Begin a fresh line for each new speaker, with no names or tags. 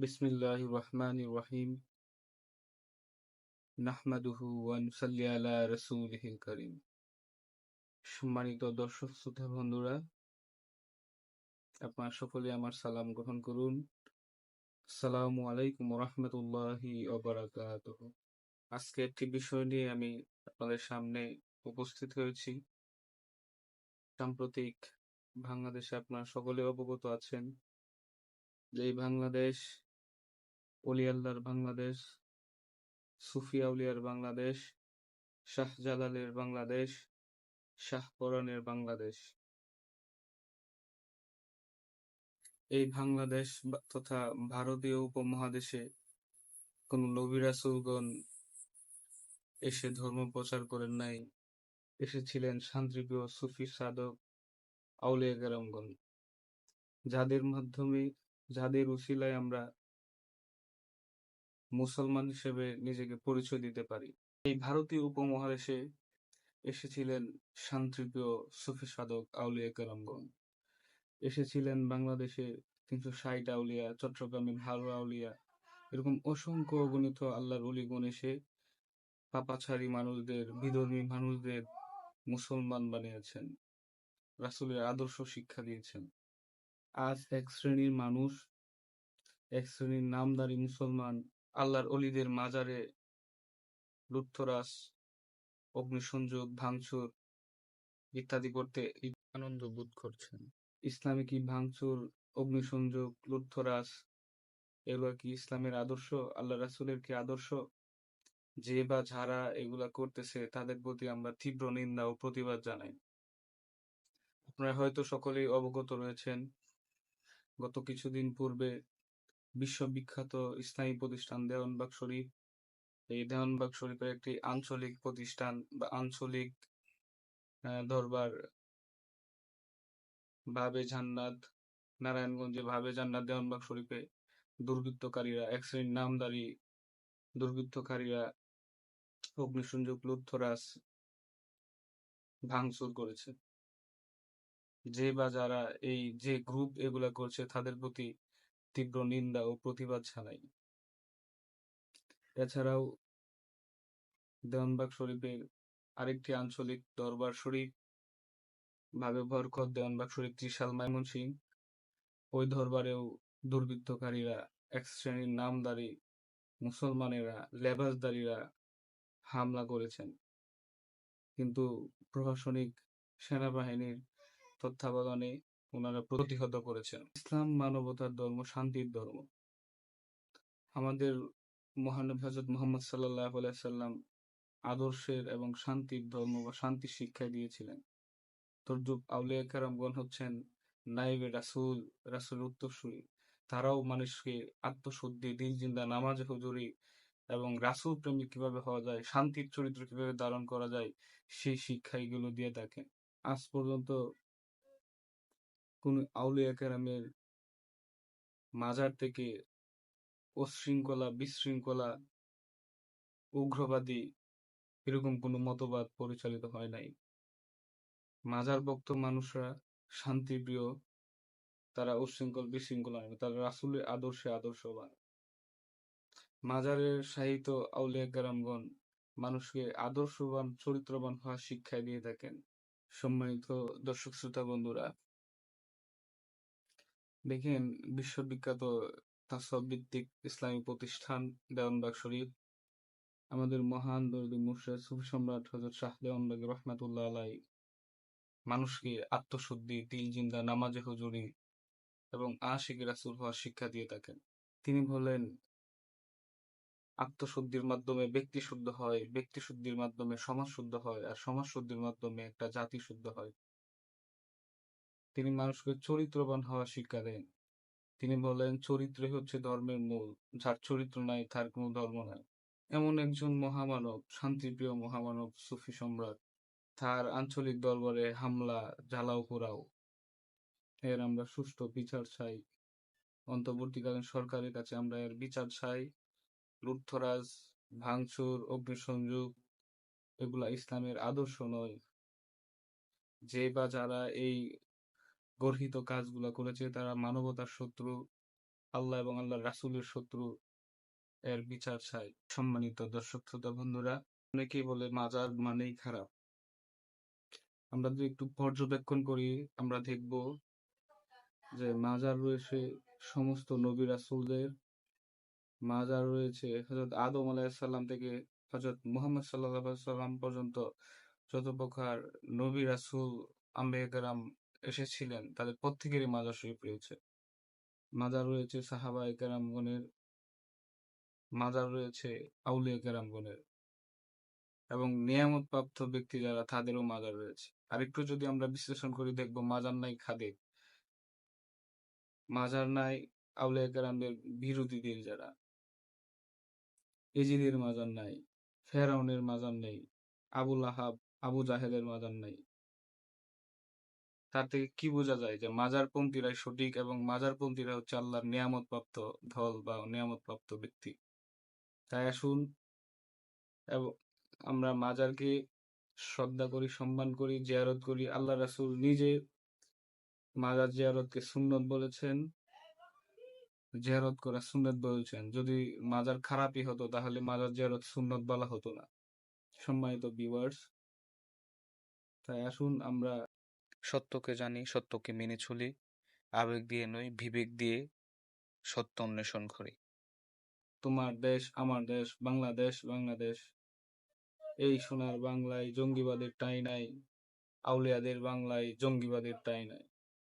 বিসমিল্লাহ রহমান রহিম। কারীম। সম্মানিত দর্শক, শ্রোতা, বন্ধুরা, আপনার সকলে আমার সালাম গ্রহণ করুন। আসসালামু আলাইকুম রহমতুল্লাহি অবরাকাতুহু আজকে একটি বিষয় নিয়ে আমি আপনাদের সামনে উপস্থিত হয়েছি। সাম্প্রতিক বাংলাদেশে আপনারা সকলে অবগত আছেন যে বাংলাদেশ অলিয়াল্লার বাংলাদেশ সুফি আউলিয়ার বাংলাদেশ শাহজালালের বাংলাদেশ শাহপরানের বাংলাদেশ। এই বাংলাদেশ তথা ভারতীয় উপমহাদেশে কোন নবী রাসূলগণ এসে ধর্ম প্রচার করেন নাই, এসেছিলেন শান্তিপ্রিয় সুফি সাধক আউলিয়া কেরামগণ। যাদের মাধ্যমে, যাদের উসিলায় আমরা মুসলমান হিসেবে নিজেকে পরিচয় দিতে পারি। এই ভারতীয় উপমহাদেশে এসেছিলেন শান্তিপ্রিয় সুফি সাধক আউলিয়া কেরামগণ এসেছিলেন বাংলাদেশে তিনশো ষাট আউলিয়া, চট্টগ্রামে ভালো আউলিয়া, এরকম অসংখ্য অগণিত আল্লাহর অলিগণ এসে পাপাছাড়ি মানুষদের, বিধর্মী মানুষদের মুসলমান বানিয়েছেন, রাসুলের আদর্শ শিক্ষা দিয়েছেন। আজ এক শ্রেণির মানুষ, এক শ্রেণির নামদারি মুসলমান আল্লাহর অলিদের মাজারে লুৎথরাস অগ্নিসংযোগ, ভাঙচুর ইত্যাদি করতে আনন্দ বোধ করছেন। ইসলামে কি ভাঙচুর, অগ্নিসংযোগ লুৎথরাস এগুলো কি ইসলামের আদর্শ? আল্লাহ রাসুলের কি আদর্শ? যে বা যারা এগুলা করতেছে, তাদের প্রতি আমরা তীব্র নিন্দা ও প্রতিবাদ জানাই। আপনারা হয়তো সকলেই অবগত রয়েছেন, গত কিছুদিন পূর্বে বিশ্ববিখ্যাত ইসলামী প্রতিষ্ঠান দেওয়ানবাগ শরীফ এই দেওয়ানবাগ শরীফের একটি আঞ্চলিক প্রতিষ্ঠান বা আঞ্চলিক দরবার ভাবে জান্নাত, নারায়ণগঞ্জে ভাবে জান্নাত দেওয়ানবাগ শরীফে দুর্বৃত্তকারীরা এক শ্রেণির নামদারি দুর্বৃত্তকারীরা অগ্নিসংযোগ লুৎথরাস ভাঙচুর করেছে। যে বা যারা এই যে গ্রুপ এগুলা করছে, তাদের প্রতি তীব্র নিন্দা ও প্রতিবাদ জানাই। এছাড়াও দেওয়ানবাগ শরীফের আরেকটি আঞ্চলিক দরবার শরীফ ভাবে বরকত দেওয়ানবাগ শরীফ ত্রিশাল সিং। ওই দরবারেও দুর্বৃত্তকারীরা, এক শ্রেণির নামদারি মুসলমানেরা, লেবাসদারীরা হামলা করেছেন। কিন্তু প্রশাসনিক সেনাবাহিনীর তত্ত্বাবধানে ওনারা প্রতিহত করেছেন। ইসলাম মানবতার ধর্ম, শান্তির ধর্ম। আমাদের মহানবী হজরত মোহাম্মদ সাল্লাহ সাল্লাম আদর্শের এবং শান্তির ধর্ম বা শান্তি শিক্ষা দিয়েছিলেন। তর্জুব আউলিয়া কারামগণ হচ্ছেন নাইবে রাসুল রাসুল উত্তরসূরি। তারাও মানুষকে আত্মশুদ্ধি, দিন, জিন্দা, নামাজ, হুজুরি এবং রাসুল প্রেমিক কীভাবে হওয়া যায়, শান্তির চরিত্র কীভাবে ধারণ করা যায়, সেই শিক্ষা এগুলো দিয়ে থাকেন। আজ পর্যন্ত কোন আউলিয়া কেরামের মাজার থেকে অশৃঙ্খলা, বিশৃঙ্খলা, উগ্রবাদী এরকম কোনো মতবাদ পরিচালিত হয় নাই। মাজার ভক্ত মানুষরা শান্তিপ্রিয়, তারা উশৃঙ্খল বিশৃঙ্খল হয় তারা রাসুলের আদর্শে আদর্শবান। মাজারের সাহিত্য আউলিয়া গ্রামগণ মানুষকে আদর্শবান, চরিত্রবান হওয়ার শিক্ষায় দিয়ে থাকেন। সম্মানিত দর্শক শ্রোতা বন্ধুরা দেখেন, বিশ্ববিখ্যাত ভিত্তিক ইসলামী প্রতিষ্ঠান দেওয়ানবাগ শরীফ, আমাদের মহান দরদি মুর্শেদ, সুফি সম্রাট হজরত শাহ দেওয়ানবাগ রহমাতুল্লাহ আলাই মানুষকে আত্মশুদ্ধি দিল জিন্দা, নামাজে হুজুরি এবং আশিক রাসুল হওয়ার শিক্ষা দিয়ে থাকেন। তিনি বলেন আত্মশুদ্ধির মাধ্যমে ব্যক্তি শুদ্ধ হয়, ব্যক্তি শুদ্ধির মাধ্যমে সমাজ শুদ্ধ হয়, আর সমাজ শুদ্ধির মাধ্যমে একটা জাতি শুদ্ধ হয়। তিনি মানুষকে চরিত্রবান হওয়া শিক্ষা দেন তিনি বলেন চরিত্র হচ্ছে ধর্মের মূল, যার চরিত্র নাই, তার কোনো ধর্ম নাই। এমন একজন মহামানব, শান্তিপ্রিয় মহামানব, সুফি সম্রাট। তার আঞ্চলিক দরবারে হামলা, জ্বালাও পোড়াও। এর আমরা সুষ্ঠু বিচার চাই। অন্তর্বর্তীকালীন সরকারের কাছে আমরা এর বিচার চাই। লুৎথরাজ ভাঙচুর, অগ্নিসংযোগ, এগুলা ইসলামের আদর্শ নয়। যে বা যারা এই গর্হিত কাজগুলো করেছে তারা মানবতার শত্রু আল্লাহ এবং আল্লাহর রাসূলের শত্রু এর বিচার চাই। সম্মানিত দর্শক শ্রোতা বন্ধুরা, অনেকেই বলে মাজার মানেই খারাপ। আমরা যদি একটু পর্যবেক্ষণ করি আমরা দেখব যে মাজার রয়েছে সমস্ত নবী রাসুলদের মাজার রয়েছে হযরত আদম আলাইহিসসালাম থেকে হযরত মুহাম্মদ আলাইহি সাল্লাম পর্যন্ত যত প্রকার নবী রাসূল আম্বিয়া কেরাম এসেছিলেন তাদের প্রত্যেকেরই মাজার শরীফ রয়েছে। মাজার রয়েছে সাহাবায়ে কেরামগণের মাজার রয়েছে আউলিয়া কেরামগণের এবং নিয়ামতপ্রাপ্ত ব্যক্তি যারা তাদেরও মাজার রয়েছে। আরেকটু যদি আমরা বিশ্লেষণ করি দেখব মাজার নাই খাদে। মাজার নাই আউলিয়া কেরামদের বিরোধীদের যারা। এজিদের মাজার নাই, ফেরাউনের মাজার নেই, আবু লাহাব, আবু জাহেদের মাজার নাই। তার থেকে কি বোঝা যায় যে মাজারপন্থীরাই সঠিক এবং মাজারপন্থীরা হচ্ছে আল্লাহর নিয়ামতপ্রাপ্ত দল বা নিয়ামতপ্রাপ্ত ব্যক্তি। তাই আসুন এবং আমরা মাজারকে শ্রদ্ধা করি, সম্মান করি, জিয়ারত করি। আল্লাহ রাসূল নিজে মাজার জিয়ারতকে সুন্নত বলেছেন। জিয়ারত করা সুন্নত বলেছেন। যদি মাজার খারাপই হতো তাহলে মাজার জিয়ারত সুন্নত বলা হতো না। সম্মানিত ভিউয়ার্স তাই আসুন আমরা সত্যকে জানি, সত্যকে মেনে চলি। আবেগ দিয়ে নয়, বিবেক দিয়ে সত্য অন্বেষণ করি। তোমার দেশ, আমার দেশ, বাংলাদেশ, বাংলাদেশ। এই সোনার বাংলায় জঙ্গিবাদের ঠাঁই নাই। আউলিয়াদের বাংলায় জঙ্গিবাদের ঠাঁই নাই।